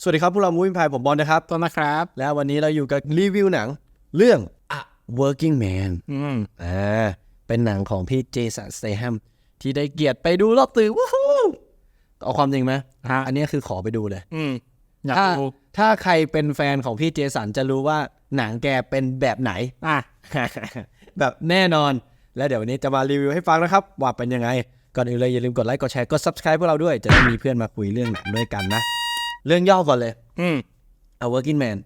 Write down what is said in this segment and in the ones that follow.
สวัสดีครับพวกเรามูฟินพายผมบอลนะครับต้นนะครับ แล้ววันนี้เราอยู่กับรีวิวหนัง เรื่อง A Working Man อืมอ่าเป็นหนังของพี่เจสันสเตแฮมที่ได้เกียรติไปดูรอบตื่นว้าวเอาความจริงไหมฮะอันนี้คือขอไปดูเลย อืมอยากถ้าดูถ้าใครเป็นแฟนของพี่เจสันจะรู้ว่าหนังแกเป็นแบบไหน อะ แบบแน่นอน แล้วเดี๋ยววันนี้จะมารีวิวให้ฟังนะครับ ว่าเป็นยังไง ก่อนอื่นเลยอย่าลืมกดไลค์กดแชร์กด subscribe พวกเราด้วย จะได้มีเพื่อนมาคุยเรื่องหนังด้วยกันนะ เรื่องย่อก่อนเลย อืม A Working Man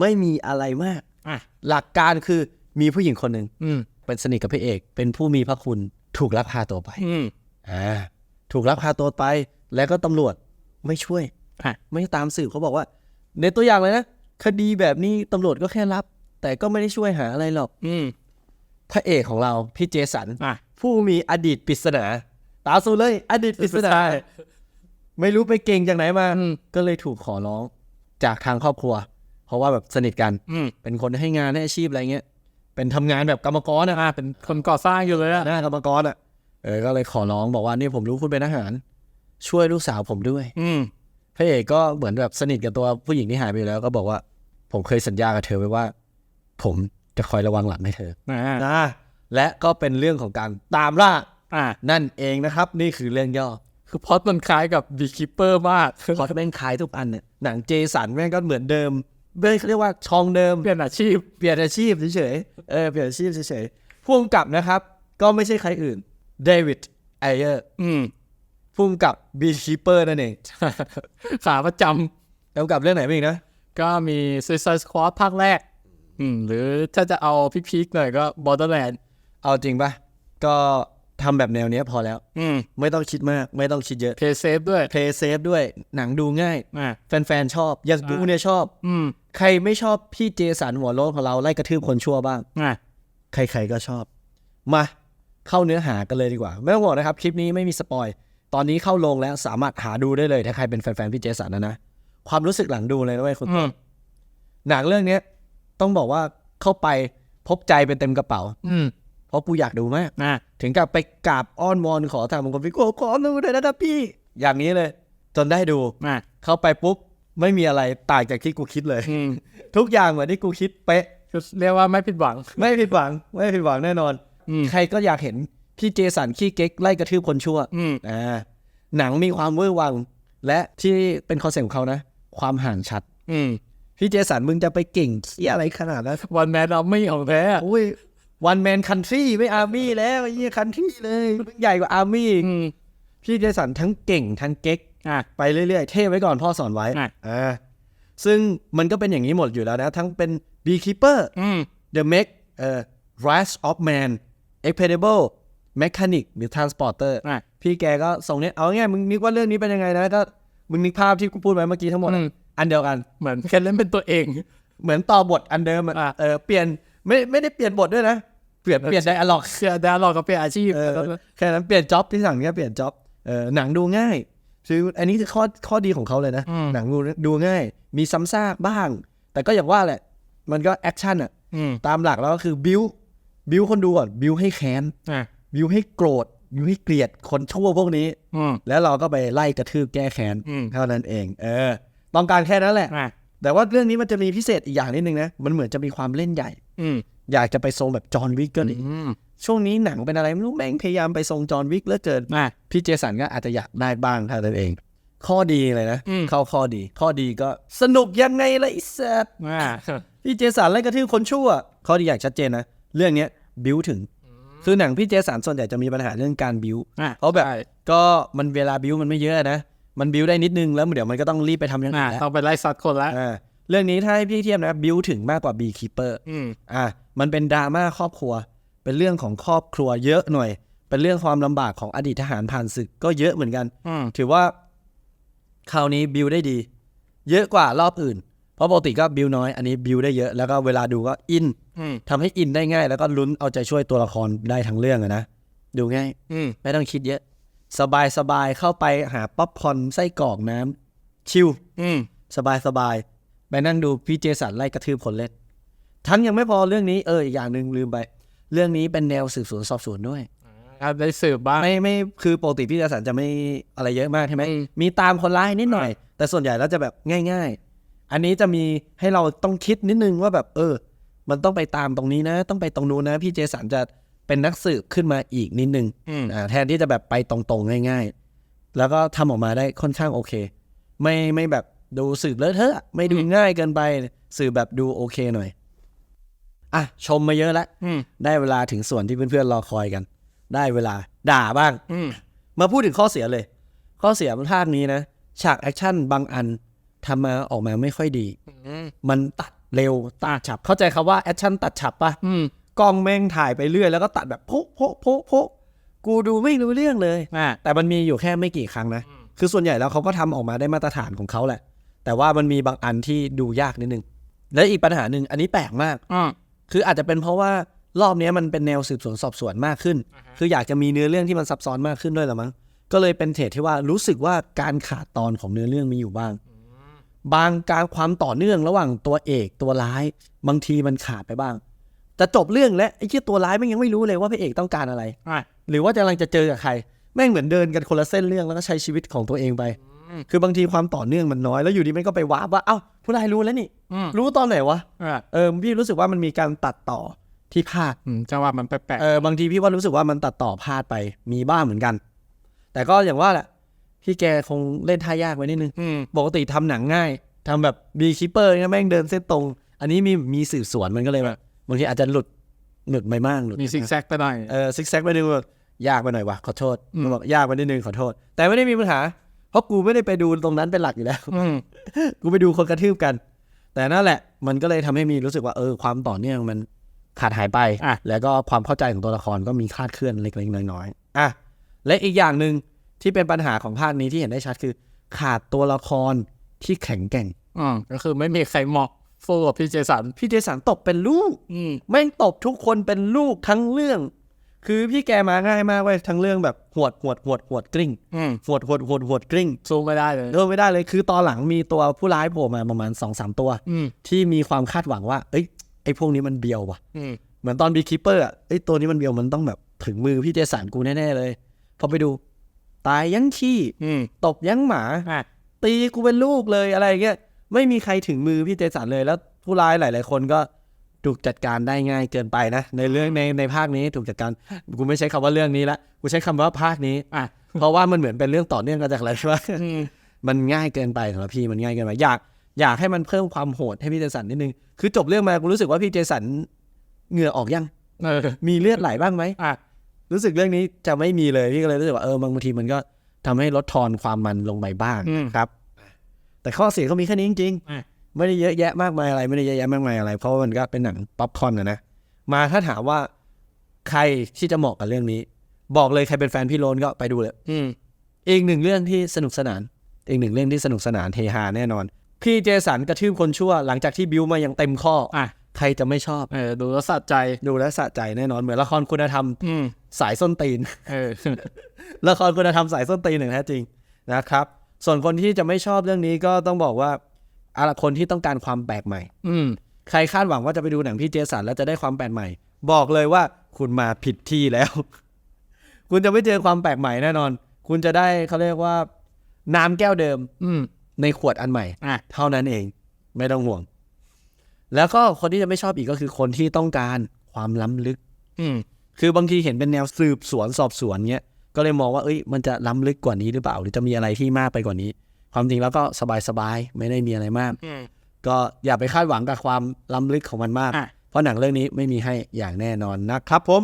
ไม่มีอะไรมาก อะหลักการคือมีผู้หญิงคนหนึ่งอืมเป็นสนิทกับพระเอก เป็นผู้มีพระคุณถูกลักพาตัวไปอืมอ่าถูกลักพาตัวไป แล้วก็ตำรวจไม่ช่วย อะไม่ตามสืบเขาบอกว่า ในตัวอย่างเลยนะ คดีแบบนี้ตำรวจก็แค่รับ แต่ก็ไม่ได้ช่วยหาอะไรหรอก อืมพระเอกของเรา พี่เจสัน อะ ผู้มีอดีตปริศนา ตาสูเลย อดีตปริศนาใช่ ไม่รู้ไปเก่งจากไหนมา อืม ก็เลยถูกขอร้องจากทางครอบครัว เพราะว่าแบบสนิทกัน อืมเป็นคนให้งานให้อาชีพอะไรเงี้ย เป็นทำงานแบบกรรมกรนะอะเป็นคนก่อสร้างอยู่เลยอะหน้ากรรมกรอะ เออ ก็เลยขอร้องบอกว่านี่ผมรู้คุณเป็นทหาร ช่วยลูกสาวผมด้วย อืม พระเอกก็เหมือนแบบสนิทกับตัวผู้หญิงที่หายไปแล้ว ก็บอกว่า ผมเคยสัญญากับเธอไว้ว่า ผมจะคอยระวังหลังให้เธออะนะและก็เป็นเรื่องของการตามล่า อะนั่นเองนะครับ นี่คือเรื่องย่อ คือพล็อดมันคล้ายกับบีคิปเปอร์มากพอแม่งคล้ายทุกอันเนี่ยหนังเจสันแม่งก็เหมือนเดิมเบ้ยเขาเรียกว่าช่องเดิมเปลี่ยนอาชีพเปลี่ยนอาชีพเฉยๆเออเปลี่ยนอาชีพเฉยๆผู้กำกับนะครับ ก็ไม่ใช่ใครอื่นเดวิดไอเออร์อืมผู้กำกับบีคีเปอร์นั่นเองขาประจกำกับเรื่องไหนบ้างอีกนะำก็มี Suicide Squad ภาคแรก อืม หรือถ้าจะเอาพีคๆหน่อยก็ Borderland เอาจริงปะก็ ทำแบบแนวเนี้ยพอแล้ว อืมไม่ต้องคิดมาก ไม่ต้องคิดเยอะ Play Safe ด้วย เพย์เซฟด้วยหนังดูง่าย อะแฟนๆ ชอบยัสบูเนี่ยชอบ อืม ใครไม่ชอบพี่เจสันหัวโล้นของเราไล่กระทืบคนชั่วบ้าง อะใครๆก็ชอบ มาเข้าเนื้อหากันเลยดีกว่า ไม่ต้องห่วงนะครับ คลิปนี้ไม่มีสปอย ตอนนี้เข้าลงแล้วสามารถหาดูได้เลยถ้าใครเป็นแฟนๆ พี่เจสันนะนะ ความรู้สึกหลังดูเลยนะเว้ยคุณ อืม หนังเรื่องเนี้ยต้องบอกว่าเข้าไปพบใจเป็นเต็มกระเป๋า อืม เพราะกูอยากดูมากอะถึงกับไปกราบอ้อนวอนขอทางมงคลพี่โกขอดูหน่อยนะพี่ อย่างนี้เลย จนได้ดูอะเข้าไปปุ๊บไม่มีอะไรต่างจากที่กูคิดเลยอืมทุกอย่างเหมือนที่กูคิดเป๊ะคือเรียกว่าไม่ผิดหวัง ไม่ผิดหวัง ไม่ผิดหวังแน่นอนอืมใครก็อยากเห็นพี่เจสันขี้เก๊กไล่กระทืบคนชั่วอืมอ่าหนังมีความเวอร์วัง และที่เป็นคอนเซ็ปต์ของเขานะ ความห่างชัด อืมพี่เจสันมึงจะไปเก่งที่อะไรขนาดนั้นวันแมนเราไม่ของแท้อะอุ้ย วันแมนคันทรีไม่อาร์มี่แล้วไอ้เหี้ยคันทรีเลยมึงใหญ่กว่าอาร์มี่อีกอืมพี่เจสันทั้งเก่งทั้งเก๊กอะ ไปเรื่อยๆ เท่ไว้ก่อนพ่อสอนไว้อะอ่าซึ่งมันก็เป็นอย่างนี้หมดอยู่แล้วนะ ทั้งเป็น Beekeeper อืม The Meg เอ่อ Rise of Man Expendable Mechanic หรือ Transporter อะ พี่แกก็ส่งเนี้ยเอาง่ายๆมึงนึกว่าเรื่องนี้เป็นยังไงนะก็มึงนึกภาพที่กูพูดไปเมื่อกี้ทั้งหมดอะอืม อันเดียวกัน เหมือนแค่เล่นเป็นตัวเอง เหมือนต่อบทอันเดิมอะอะ เออเปลี่ยนไม่ไม่ได้เปลี่ยนบทด้วยนะ เปลี่ยนเปลี่ยนไดอะล็อกเชื่อดาร์ลอกกับเป็นอาชีพเออแค่นั้นเปลี่ยนจ็อบที่สั่งแค่เปลี่ยนจ็อบเออหนังดูง่ายคืออันนี้คือข้อข้อดีของเขาเลยนะ หนังดูดูง่าย มีซ้ำซากบ้าง แต่ก็อย่างว่าแหละ มันก็แอคชั่นอะอืมตามหลักแล้วก็คือบิวบิวคนดูก่อนบิวให้แค้นอะบิวให้โกรธบิวให้เกลียดคนชั่วพวกนี้อืมแล้วเราก็ไปไล่กระทืบแก้แค้นอืมเท่านั้นเอง เออ ต้องการแค่นั้นแหละอะแต่ว่าเรื่องนี้มันจะมีพิเศษอีกอย่างนิดนึงนะ มันเหมือนจะมีความเล่นใหญ่ อืมอยากจะไปทรงแบบจอห์นวิกก็ดีอืมช่วงนี้หนังเป็นอะไรไม่รู้แม่งพยายามไปทรงจอห์นวิกเหลือเกินอะพี่เจสันก็อาจจะอยากได้บ้างเท่านั้นเอง ข้อดีเลยนะอืมเข้าข้อดี ข้อดีก็สนุกยังไงล่ะไอ้สัสอะพี่เจสันไล่กระทืบคนชั่ว ข้อดีอย่างชัดเจนนะเรื่องเนี้ยบิวถึงคือหนังพี่เจสันส่วนใหญ่จะมีปัญหาเรื่องการบิวอะเพราะแบบใช่ก็มันเวลาบิวมันไม่เยอะนะมันบิวได้นิดนึงแล้วเดี๋ยวมันก็ต้องรีบไปทำอย่างอะอื่นแล้วต้องไปไล่ซัดคนละอ่าเรื่องนี้ถ้าให้พี่เทียบนะบิวถึงมากกว่าบีคีเปอร์อืมอ่า มันเป็นดราม่าครอบครัว เป็นเรื่องของครอบครัวเยอะหน่อย เป็นเรื่องความลำบากของอดีตทหารผ่านศึกก็เยอะเหมือนกันอืมถือว่าคราวนี้บิวได้ดี เยอะกว่ารอบอื่น เพราะปกติก็บิวน้อย อันนี้บิวได้เยอะ แล้วก็เวลาดูก็อินอืมทำให้อินได้ง่าย แล้วก็ลุ้นเอาใจช่วยตัวละครได้ทั้งเรื่องอะนะ ดูง่ายอืมไม่ต้องคิดเยอะ สบายสบายเข้าไปหาป๊อปคอร์นไส้กรอกน้ำชิลอืมสบายสบายไปนั่งดูพี่เจสันไล่กระทืบคนเล่น ทั้งยังไม่พอเรื่องนี้เอออีกอย่างหนึ่งลืมไป เรื่องนี้เป็นแนวสืบสวนสอบสวนด้วยอะได้สืบบ้าง ไม่ไม่คือปกติพี่เจสันจะไม่อะไรเยอะมากใช่ไหมอืม มีตามคนร้ายนิดหน่อย แต่ส่วนใหญ่แล้วจะแบบง่าย ๆ อันนี้จะมีให้เราต้องคิดนิดนึงว่าแบบ เออ มันต้องไปตามตรงนี้นะ ต้องไปตรงนู้นนะ พี่เจสันจะเป็นนักสืบขึ้นมาอีกนิดนึง อืม อ่าแทนที่จะแบบไปตรงๆ ง่ายๆ แล้วก็ทำออกมาได้ค่อนข้างโอเค ไม่ไม่แบบดูสืบเลอะเทอะ ไม่ดูง่ายเกินไป สืบแบบดูโอเคหน่อย อะชมมาเยอะแล้วอืมได้เวลาถึงส่วนที่เพื่อนๆรอคอยกัน ได้เวลาด่าบ้างอืมมาพูดถึงข้อเสียเลย ข้อเสียมันภาคนี้นะ ฉากแอคชั่นบางอันทำมาออกมาไม่ค่อยดีอืมมันตัดเร็วตัดฉับ เข้าใจคำว่าแอคชั่นตัดฉับปะอืมกล้องแม่งถ่ายไปเรื่อยแล้วก็ตัดแบบโพะโพะโพะโพะกูดูไม่รู้เรื่องเลยอ่าแต่มันมีอยู่แค่ไม่กี่ครั้งนะอืมคือส่วนใหญ่แล้วเขาก็ทำออกมาได้มาตรฐานของเขาแหละ แต่ว่ามันมีบางอันที่ดูยากนิดนึง และอีกปัญหาหนึ่งอันนี้แปลกมากอ่า คืออาจจะเป็นเพราะว่ารอบนี้มันเป็นแนวสืบสวนสอบสวนมากขึ้น คืออยากจะมีเนื้อเรื่องที่มันซับซ้อนมากขึ้นด้วยละมั้ง ก็เลยเป็นเทรดที่ว่ารู้สึกว่าการขาดตอนของเนื้อเรื่องมีอยู่บ้าง บางการความต่อเนื่องระหว่างตัวเอกตัวร้าย บางทีมันขาดไปบ้าง จะจบเรื่องและไอ้ที่ตัวร้ายแม่งยังไม่รู้เลยว่าพระเอกต้องการอะไรอ่าหรือว่ากำลังจะเจอกับใคร แม่งเหมือนเดินกันคนละเส้นเรื่องแล้วก็ใช้ชีวิตของตัวเองไปอืมคือบางทีความต่อเนื่องมันน้อยแล้วอยู่ดีมันก็ไปว้าบว่า เอ้าผู้ร้ายรู้แล้วนี่ อืมรู้ตอนไหนวะ อ่าเออพี่รู้สึกว่ามันมีการตัดต่อที่พลาด อืมจังหวะมันแปลกเออบางทีพี่ว่ารู้สึกว่ามันตัดต่อพลาดไปมีบ้างเหมือนกัน แต่ก็อย่างว่าแหละพี่แกคงเล่นท่ายากไว้นิดนึง ๆอืมปกติทำหนังง่ายทำแบบบีคิปเปอร์เนี่ยแม่งเดินเส้นตรง อันนี้มีมีสืบสวนมันก็เลยแบบบางทีอาจจะหลุดหลุดไปมากหลุดมีซิกแซกไปหน่อย เออซิกแซกไปนิดนึงแบบยากไปหน่อยวะขอโทษอืมมันบอกยากไปนิดนึงขอโทษ แต่ไม่ได้มีปัญหา เพราะกูไม่ได้ไปดูตรงนั้นเป็นหลักอยู่แล้วอืมกูไปดูคนกระทืบกัน แต่นั่นแหละ มันก็เลยทำให้มีรู้สึกว่าเออความต่อเนื่องมันขาดหายไปอะแล้วก็ความเข้าใจของตัวละครก็มีคลาดเคลื่อนเล็กๆน้อยๆอะและอีกอย่างหนึ่งที่เป็นปัญหาของภาคนี้ที่เห็นได้ชัดคือ ขาดตัวละครที่แข็งแกร่งอืมก็คือไม่มีใครเหมาะฟูกับพี่เจสันพี่เจสันตบเป็นลูก อืมแม่งตบทุกคนเป็นลูกทั้งเรื่อง คือพี่แกมาง่ายมากเว้ยทั้งเรื่องแบบหวดหวดหวดหวดกริ้งอืมหวดหวดหวดหวดกริ้งสู้ไม่ได้เลยเออไม่ได้เลยคือตอนหลังมีตัวผู้ร้ายโผล่มาประมาณสองสามตัวอืมที่มีความคาดหวังว่า เอ้ยไอ้พวกนี้มันเบียวว่ะอืมเหมือนตอนบีคิปเปอร์อะเอ้ยตัวนี้มันเบียวมันต้องแบบถึงมือพี่เจสันกูแน่ๆเลยพอไปดู ตายยังขี้อืมตบยังหมาอะตีกูเป็นลูกเลยอะไรอย่างเงี้ยไม่มีใครถึงมือพี่เจสันเลยแล้วผู้ร้ายหลาย ๆ คนก็ ถูกจัดการได้ง่ายเกินไปนะ ในเรื่องในในภาคนี้ถูกจัดการกูไม่ใช้คำว่าเรื่องนี้ละกูใช้คำว่าภาคนี้อะเพราะว่ามันเหมือนเป็นเรื่องต่อเนื่องกันจากอะไรใช่ไหมอืมมันง่ายเกินไปสำหรับพี่มันง่ายเกินไปอยากอยากให้มันเพิ่มความโหดให้พี่เจสันนิดนึง คือจบเรื่องมากูรู้สึกว่าพี่เจสันเหงื่อออกยังเออมีเลือดไหลบ้างไหมอะรู้สึกเรื่องนี้จะไม่มีเลยพี่ก็เลยรู้สึกว่าเออบางทีมันก็ทำให้ลดทอนความมันลงไปบ้างอืมครับ แต่ข้อเสียก็มีแค่นี้จริงอะๆ ไม่ได้เยอะแยะมากมายอะไร ไม่ได้เยอะแยะมากมายอะไร เพราะว่ามันก็เป็นหนังป๊อปคอร์นนะนะมาถ้าถามว่าใครที่จะเหมาะกับเรื่องนี้ บอกเลยใครเป็นแฟนพี่โรนก็ไปดูเลยอืมอีกหนึ่งเรื่องที่สนุกสนาน อีกหนึ่งเรื่องที่สนุกสนานเฮฮาแน่นอน พี่เจสันกระทืบคนชั่วหลังจากที่บิวมาอย่างเต็มข้ออะใครจะไม่ชอบเออดูแล้วสะใจดูแลวสะใจแน่นอนเหมือนละครคุณธรรมอืมสายส้นตีน เออละครคุณธรรมสายส้นตีนอย่างแท้จริงนะครับ ส่วนคนที่จะไม่ชอบเรื่องนี้ก็ต้องบอกว่า อะไรคนที่ต้องการความแปลกใหม่ อืมใครคาดหวังว่าจะไปดูหนังพี่เจสันแล้วจะได้ความแปลกใหม่ บอกเลยว่าคุณมาผิดที่แล้ว คุณจะไม่เจอความแปลกใหม่แน่นอน คุณจะได้เขาเรียกว่า น้ำแก้วเดิม อืม ในขวดอันใหม่อะเท่านั้นเอง ไม่ต้องห่วง แล้วก็คนที่จะไม่ชอบอีกก็คือคนที่ต้องการความล้ำลึก อืม คือบางทีเห็นเป็นแนวสืบสวนสอบสวนเงี้ยก็เลยมองว่าเอ้ยมันจะล้ำลึกกว่านี้หรือเปล่า หรือจะมีอะไรที่มากไปกว่านี้ ความจริงแล้วก็สบายๆไม่ได้มีอะไรมากอืมก็อย่าไปคาดหวังกับความล้ำลึกของมันมากอะเพราะหนังเรื่องนี้ไม่มีให้อย่างแน่นอนนะครับผม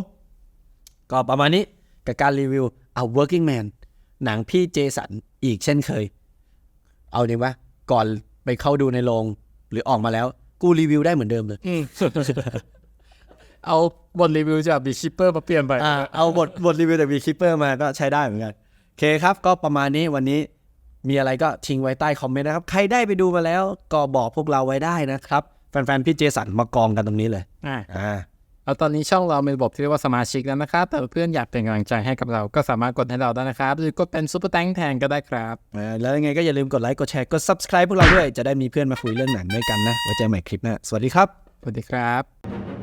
ก็ประมาณนี้กับการรีวิว A Working Man หนังพี่เจสันอีกเช่นเคย เอาจริงปะก่อนไปเข้าดูในโรงหรือออกมาแล้ว กูรีวิวได้เหมือนเดิมเลยอืมเอาบทรีวิวจากบีชิปเปอร์มาเปลี่ยนไปอ่าเอาบทบทรีวิวจากวีคิปเปอร์มาก็ใช้ได้เหมือนกันโอเคครับ ก็ประมาณนี้วันนี้ มีอะไรก็ทิ้งไว้ใต้คอมเมนต์นะครับ ใครได้ไปดูมาแล้วก็บอกพวกเราไว้ได้นะครับ แฟนๆ พี่เจสันมากองกันตรงนี้เลยอะอ่าแล้วตอนนี้ช่องเรามีระบบที่เรียกว่าสมาชิกแล้วนะครับแต่เพื่อนอยากเป็นกำลังใจให้กับเราก็สามารถกดให้เราได้นะครับ หรือกดเป็นซุปเปอร์แตงแทนก็ได้ครับอ่าแล้วยังไงก็อย่าลืมกดไลค์กดแชร์กด subscribe พวกเราด้วยจะได้มีเพื่อนมาคุยเรื่องหนังด้วยกันนะไว้เจอกันใหม่คลิปหน้าสวัสดีครับสวัสดีครับ